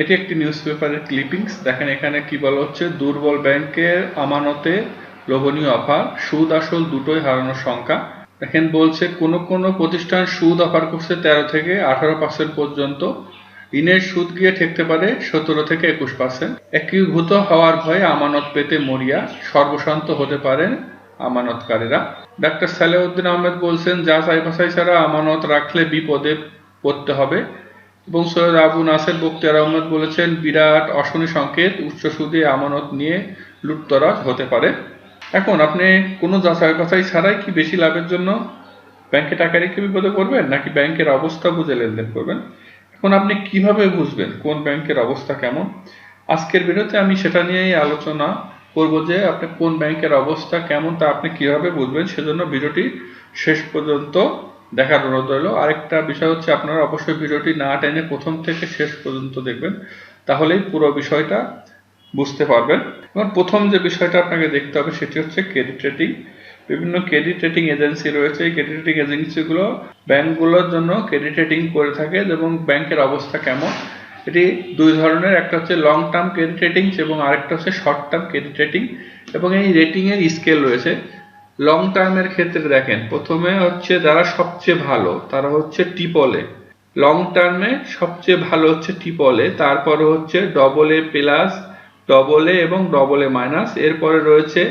এটি একটি নিউজ পেপারের ক্লিপিংস দেখেন এখানে কি বলা হচ্ছে? দুর্বল ব্যাংকের আমানতে লোভনীয় অফার। সুদ আসল দুটোই হারানোর সংখ্যা। দেখেন বলছে, কোন কোন প্রতিষ্ঠান সুদ অফার করছে তেরো থেকে আঠারো পার্সেন্ট পর্যন্ত। ঋণের সুদ গিয়ে ঠেকতে পারে সতেরো থেকে একুশ পার্সেন্ট একীভূত হওয়ার ভয়ে আমানত পেতে মরিয়া, সর্বশান্ত হতে পারেন আমানতকারীরা। ডাক্তার সালেউদ্দিন আহমেদ বলছেন যাচাই বাছাই ছাড়া আমানত রাখলে বিপদে পড়তে হবে। এবং সৈয়দ আবু নাসের বক্তিয়ার আহমেদ বলেছেন, বিরাট অশনি সংকেত, উচ্চ সুদে আমানত নিয়ে লুটতরাজ হতে পারে। এখন আপনি কোনো যাচাই বাছাই ছাড়াই কি বেশি লাভের জন্য ব্যাংকে টাকা রেখে বিপদে পড়বেন, নাকি ব্যাংকের অবস্থা বুঝে লেনদেন করবেন? এখন আপনি কীভাবে বুঝবেন কোন ব্যাংকের অবস্থা কেমন? আজকের ভিডিওতে আমি সেটা নিয়েই আলোচনা করব যে আপনি কোন ব্যাংকের অবস্থা কেমন, তা আপনি কীভাবে বুঝবেন, সেজন্য ভিডিওটি শেষ পর্যন্ত দেখার অনুরোধ রইল। আরেকটা বিষয় হচ্ছে আপনারা অবশ্যই ভিডিওটি না টেনে প্রথম থেকে শেষ পর্যন্ত দেখবেন, তাহলেই পুরো বিষয়টা বুঝতে পারবেন। এবং প্রথম যে বিষয়টা আপনাকে দেখতে হবে সেটি হচ্ছে ক্রেডিট রেটিং বিভিন্ন ক্রেডিট রেটিং এজেন্সি রয়েছে। এই ক্রেডিট রেটিং এজেন্সিগুলো ব্যাংকগুলোর জন্য ক্রেডিট রেটিং করে থাকে এবং ব্যাংকের অবস্থা কেমন। এটি দুই ধরনের, একটা হচ্ছে লং টার্ম ক্রেডিট রেটিংস এবং আরেকটা হচ্ছে শর্ট টার্ম ক্রেডিট রেটিং এবং এই রেটিংয়ের স্কেল রয়েছে। লং টার্মের ক্ষেত্রে দেখেন, প্রথমে হচ্ছে যারা সবচেয়ে ভালো, তারা হচ্ছে টিপলে লং টার্মে সবচেয়ে ভালো হচ্ছে টিপলে তারপরে হচ্ছে double A plus double A এবং ডবল এ মাইনাস এরপরে রয়েছে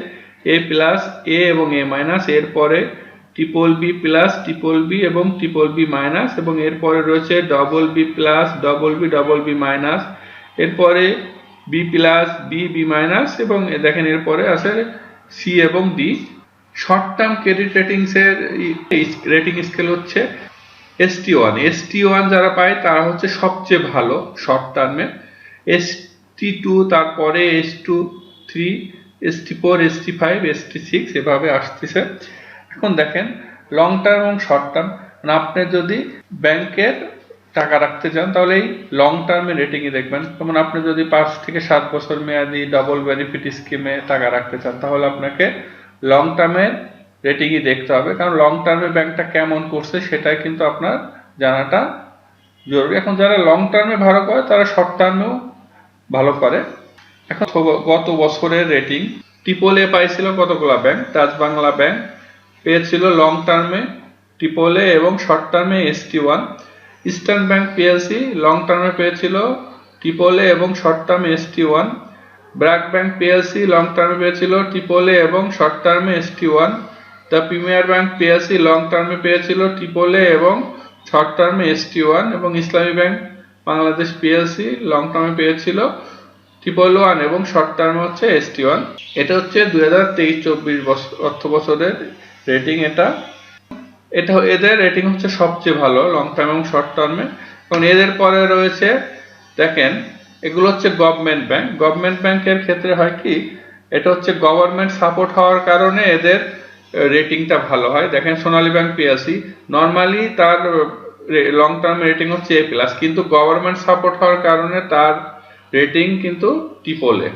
এ প্লাস এ এবং এ মাইনাস এরপরে triple B plus triple B এবং ট্রিপল বি মাইনাস এবং এরপরে রয়েছে double B plus double B double B minus এরপরে B plus B B minus এবং দেখেন এরপরে আছে সি এবং ডি শর্ট টার্ম ক্রেডিট রেটিংসের রেটিং স্কেল হচ্ছে S T one S T one যারা পায়, তারা হচ্ছে সবচেয়ে ভালো শর্ট টার্মে এস টি টু তারপরে S two three S T four S T five S T six এভাবে আসতেছে। এখন দেখেন লং টার্ম এবং শর্ট টার্ম মানে আপনি যদি ব্যাংকের টাকা রাখতে চান, তাহলে এই লং টার্মে রেটিংয়ে দেখবেন। যেমন আপনি যদি পাঁচ থেকে সাত বছর মেয়াদি ডবল বেনিফিট স্কিমে টাকা রাখতে চান, তাহলে আপনাকে লং টার্মের রেটিংই দেখতে হবে। কারণ লং টার্মে ব্যাংকটা কেমন করছে সেটাই কিন্তু আপনার জানাটা জরুরি। এখন যারা লং টার্মে ভালো করে, তারা শর্ট টার্মেও ভালো করে। এখন গত বছরের রেটিং ট্রিপল এ পাইছিল কতগুলা ব্যাংক তাজ বাংলা ব্যাংক পেয়েছিল লং টার্মে ট্রিপল এ এবং শর্ট টার্মে S T one Eastern Bank PLC long টার্মে পেয়েছিল ট্রিপল এ এবং শর্ট টার্মে S T one BRAC Bank PLC, long টার্মে পেয়েছিল ট্রিপল এ এবং শর্ট টার্মে S T one. The Premier Bank PLC, long টার্মে পেয়েছিল ট্রিপল এ এবং শর্ট টার্মে এস টি ওয়ান এবং ইসলামী ব্যাংক বাংলাদেশ পিএলসি, লং টার্মে পেয়েছিল ট্রিপল ওয়ান এবং শর্ট টার্মে হচ্ছে এস টি ওয়ান। এটা হচ্ছে দুই হাজার তেইশ চব্বিশ অর্থ বছরের রেটিং এটা। এটা এদের রেটিং হচ্ছে সবচেয়ে ভালো, লং টার্ম এবং শর্ট টার্মে। এবং এদের পরে রয়েছে, দেখেন এগুলো হচ্ছে গভর্নমেন্ট ব্যাংক গভর্নমেন্ট ব্যাংকের ক্ষেত্রে হয় কি, এটা হচ্ছে গভর্নমেন্ট সাপোর্ট হওয়ার কারণে এদের রেটিংটা ভালো হয়। দেখেন সোনালী ব্যাংক পিএসসি নর্মালি তার লং টার্ম রেটিং হচ্ছে এ প্লাস কিন্তু গভর্নমেন্ট সাপোর্ট হওয়ার কারণে তার রেটিং কিন্তু টিপলে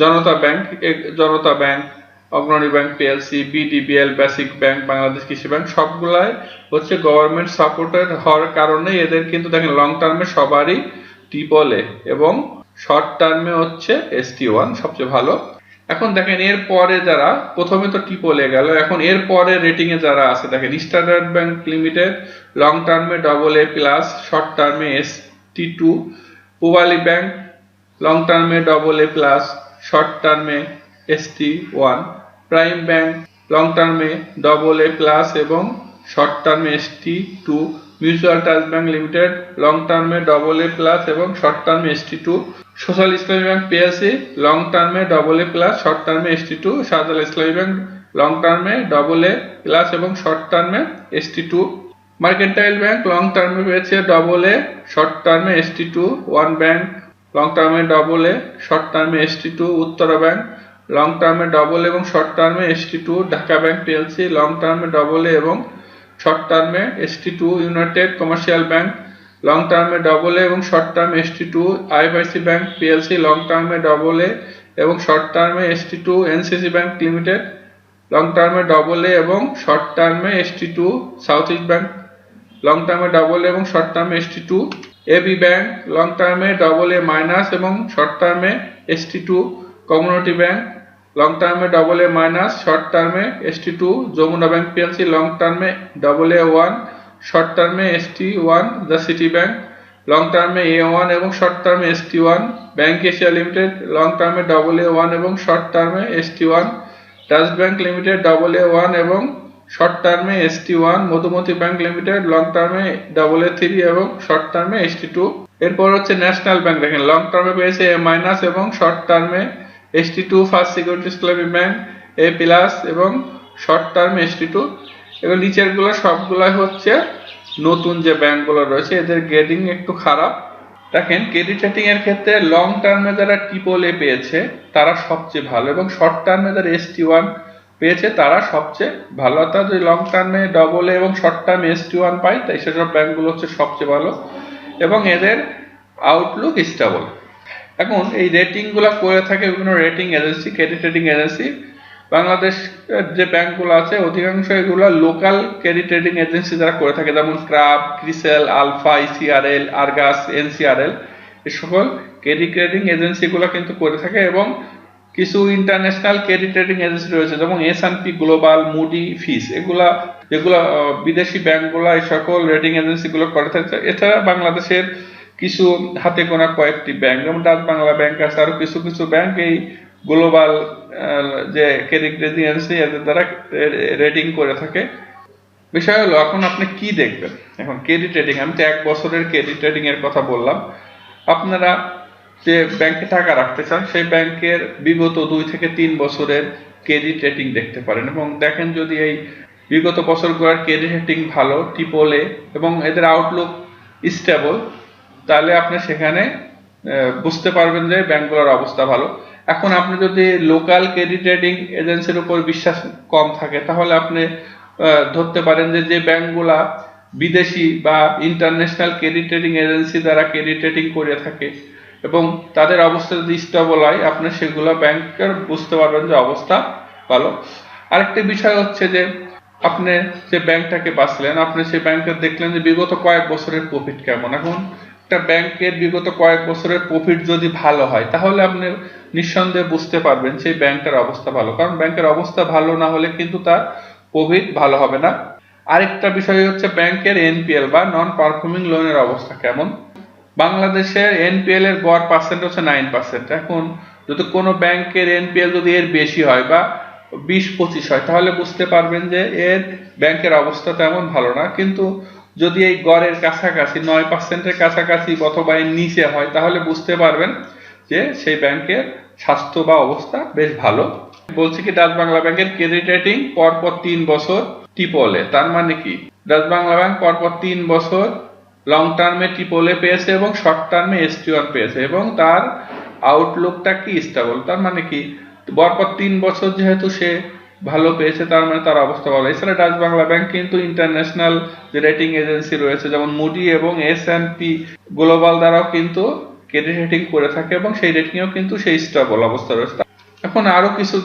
Janata Bank Janata Bank Agrani Bank PLC BDBL Basic Bank Bangladesh Krishi Bank সবগুলাই হচ্ছে গভর্নমেন্ট সাপোর্টেড হওয়ার কারণে এদের কিন্তু, দেখেন লং টার্মে সবারই টিপলে এবং শর্ট টার্মে হচ্ছে এস টি ওয়ান সবচেয়ে ভালো। এখন দেখেন এর পরে যারা, প্রথমে তো টিপলে গেল, এখন এর পরে রেটিং এ যারা আছে, দেখেন স্ট্যান্ডার্ড ব্যাংক লিমিটেড লং টার্মে ডবল এ প্লাস শর্ট টার্মে S T two Pubali Bank long টার্মে ডবল এ প্লাস শর্ট টার্মে S T one Prime Bank long টার্মে ডবল এ প্লাস এবং শর্ট টার্মে S T two Mutual Trust Bank Limited long টার্মে double A plus এবং short টার্মে S T Social Islami Bank PSC long টার্মে double A plus short টার্মে S T Shahjalal Islami Bank long টার্মে double A plus এবং short টার্মে S T Mercantile Bank long টার্মে পেয়েছে ডবল এ শর্ট টার্মে S T one bank long টার্মে double A short টার্মে S T Uttara Bank long টার্মে double এবং শর্ট টার্মে S T two Dhaka Bank PLC long টার্মে ডবল এ এবং শর্ট টার্মে ST two United Commercial Bank long টার্মে double A এবং শর্ট টার্মে S T IFIC Bank PLC long টার্মে ডবল এ এবং শর্ট টার্মে S T two NCC Bank Limited long টার্মে ডবল এ এবং শর্ট টার্মে ST two South East Bank long টার্মে ডবল এ এবং শর্ট টার্মে ST two AB Bank long টার্মে ডবল এ মাইনাস এবং শর্ট টার্মে ST two Community Bank long টার্মে ডবল এ মাইনাস শর্ট টার্মে S T two Jamuna Bank PLC long টার্মে double A one short টার্মে ST one the City Bank long টার্মে A one এবং short টার্মে ST one Bank Asia Limited long টার্মে double A one এবং short টার্মে ST one Trust Bank Limited double A one এবং short টার্মে ST one Madhumati Bank Limited long টার্মে double A three এবং short টার্মে এস টি টু এরপর হচ্ছে ন্যাশনাল ব্যাংক দেখেন লং টার্মে পেয়েছে এ মাইনাস এবং শর্ট টার্মে এসটি টু ফার্স্ট সিকিউরিটিজ ক্লাবিং ব্যাংক এ প্লাস এবং শর্ট টার্মে এসটি টু এবং নিচেরগুলো সবগুলাই হচ্ছে নতুন যে ব্যাংকগুলো রয়েছে, এদের গ্রেডিং একটু খারাপ। দেখেন ক্রেডিট রেটিং এর ক্ষেত্রে লং টার্মে যারা ট্রিপল এ পেয়েছে, তারা সবচেয়ে ভালো। এবং শর্ট টার্মে যারা এসটি ওয়ান পেয়েছে, তারা সবচেয়ে ভালো। অর্থাৎ যদি লং টার্মে ডবল এ এবং শর্ট টার্মে এসটি ওয়ান পাই তাই সেসব ব্যাংকগুলো হচ্ছে সবচেয়ে ভালো। এবং এদের আউটলুক স্টেবল এখন এই রেটিংগুলো করে থাকে বিভিন্ন rating agency credit rating agency Bangladesh যে ব্যাংকগুলো আছে, অধিকাংশ এগুলো লোকাল ক্রেডিট রেটিং এজেন্সি যারা করে থাকে। যেমন ক্রাব ক্রিসেল আলফা ইসিআরএল আরগাস এনসিআরএল এই সকল ক্রেডিট রেটিং এজেন্সিগুলো কিন্তু করে থাকে এবং কিছু ইন্টারন্যাশনাল ক্রেডিট রেটিং এজেন্সি রয়েছে, যেমন S P Global Moody Fitch এগুলা যেগুলো বিদেশি ব্যাংকগুলো এই সকল রেটিং এজেন্সিগুলো করে থাকে। এছাড়া বাংলাদেশের কিছু হাতে গোনা কয়েকটি ব্যাংক যেমন ডাচ বাংলা ব্যাংক আছে, আরও কিছু কিছু ব্যাংক এই গ্লোবাল যে ক্রেডিট রেটিং এজেন্সি এদের দ্বারা রেটিং করে থাকে। বিষয় হলো, এখন আপনি কি দেখবেন? এখন ক্রেডিট রেটিং আমি তো এক বছরের ক্রেডিট রেটিং এর কথা বললাম। আপনারা যে ব্যাংকে টাকা রাখতে চান, সেই ব্যাংকের বিগত দুই থেকে তিন বছরের ক্রেডিট রেটিং দেখতে পারেন। এবং দেখেন যদি এই বিগত বছরগুলোর ক্রেডিট রেটিং ভালো টিপোলে এবং এদের আউটলুক স্টেবল তাহলে আপনি সেখানে বুঝতে পারবেন যে ব্যাংকগুলোর অবস্থা ভালো। এখন আপনি যদি লোকাল ক্রেডিট রেটিং এজেন্সির উপর বিশ্বাস কম থাকে, তাহলে আপনি ধরতে পারেন যে যে ব্যাংকগুলা বিদেশি বা ইন্টারন্যাশনাল ক্রেডিট রেটিং এজেন্সি দ্বারা ক্রেডিট রেটিং করে থাকে এবং তাদের অবস্থা যদি স্টেবল হয়, আপনি সেগুলো ব্যাংকের বুঝতে পারবেন যে অবস্থা ভালো। আরেকটি বিষয় হচ্ছে যে, আপনি যে ব্যাংকটাকে বাঁচলেন আপনি সেই ব্যাংকের দেখলেন যে বিগত কয়েক বছরের প্রফিট কেমন। এখন একটা ব্যাংকের বিগত কয়েক বছরের প্রফিট যদি ভালো হয়, তাহলে আপনি নিঃসন্দেহে বুঝতে পারবেন সেই ব্যাংকটার অবস্থা ভালো। কারণ ব্যাংকের অবস্থা ভালো না হলে কিন্তু তার প্রফিট ভালো হবে না। আরেকটা বিষয় হচ্ছে ব্যাংকের এনপিএল বা নন পারফর্মিং লোনের অবস্থা কেমন? বাংলাদেশের এনপিএল এর গড় পার্সেন্ট হচ্ছে নাইন পার্সেন্ট এখন যদি কোনো ব্যাংকের এনপিএল যদি এর বেশি হয় বা বিশ পঁচিশ হয়, তাহলে বুঝতে পারবেন যে এর ব্যাংকের অবস্থা তেমন ভালো না। কিন্তু যদি এই গড়ের কাছাকাছি নয় পার্সেন্টের কাছাকাছি অথবা এর নিচে হয়, তাহলে বুঝতে পারবেন যে সেই ব্যাংকের স্বাস্থ্য বা অবস্থা বেশ ভালো। বলছি কি, ডাচ বাংলা ব্যাংকের ক্রেডিট রেটিং পরপর তিন বছর টিপলে তার মানে কি? ডাচ বাংলা ব্যাংক পরপর তিন বছর লং টার্মে টিপলে পেয়েছে এবং শর্ট টার্মে এসটি পেয়েছে এবং তার আউটলুকটা কি স্টেবল তার মানে কি? পরপর তিন বছর যেহেতু সে ভালো পেয়েছে, তার মানে তার অবস্থা ভালো। এছাড়া ডাচ বাংলা ব্যাংক কিন্তু ইন্টারন্যাশনাল যে রেটিং এজেন্সি রয়েছে, যেমন মুডি এবং এস অ্যান্ড পি গ্লোবাল দ্বারাও কিন্তু ক্রেডিট রেটিং করে থাকে এবং সেই রেটিংয়েও কিন্তু সেই স্টেবল অবস্থা রয়েছে। এখন আরও কিছু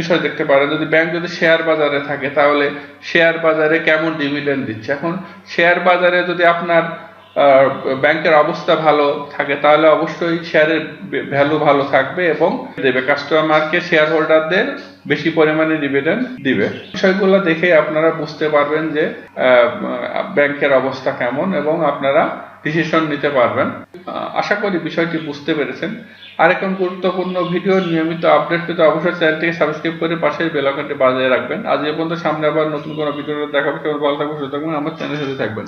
বিষয় দেখতে পারেন। যদি ব্যাংক যদি শেয়ার বাজারে থাকে, তাহলে শেয়ার বাজারে কেমন ডিভিডেন্ড দিচ্ছে? এখন শেয়ার বাজারে যদি আপনার ব্যাংকের অবস্থা ভালো থাকে, তাহলে অবশ্যই শেয়ারের ভ্যালু ভালো থাকবে এবং দেবে। কাস্টমারকে শেয়ার হোল্ডারদের বেশি পরিমাণে ডিভিডেন্ড দিবে। বিষয়গুলো দেখে আপনারা বুঝতে পারবেন যে ব্যাংকের অবস্থা কেমন এবং আপনারা ডিসিশন নিতে পারবেন। আশা করি বিষয়টি বুঝতে পেরেছেন। আরেকম গুরুত্বপূর্ণ ভিডিও নিয়মিত আপডেট পেতে অবশ্যই চ্যানেলটিকে সাবস্ক্রাইব করে পাশের বেল আইকনটি বাজিয়ে রাখবেন। আজ এ পর্যন্ত সামনে আবার নতুন কোনো ভিডিও দেখাবে কেবল ভালো থাকবেন, সুস্থ থাকবেন, আমার চ্যানেলের সাথে থাকবেন।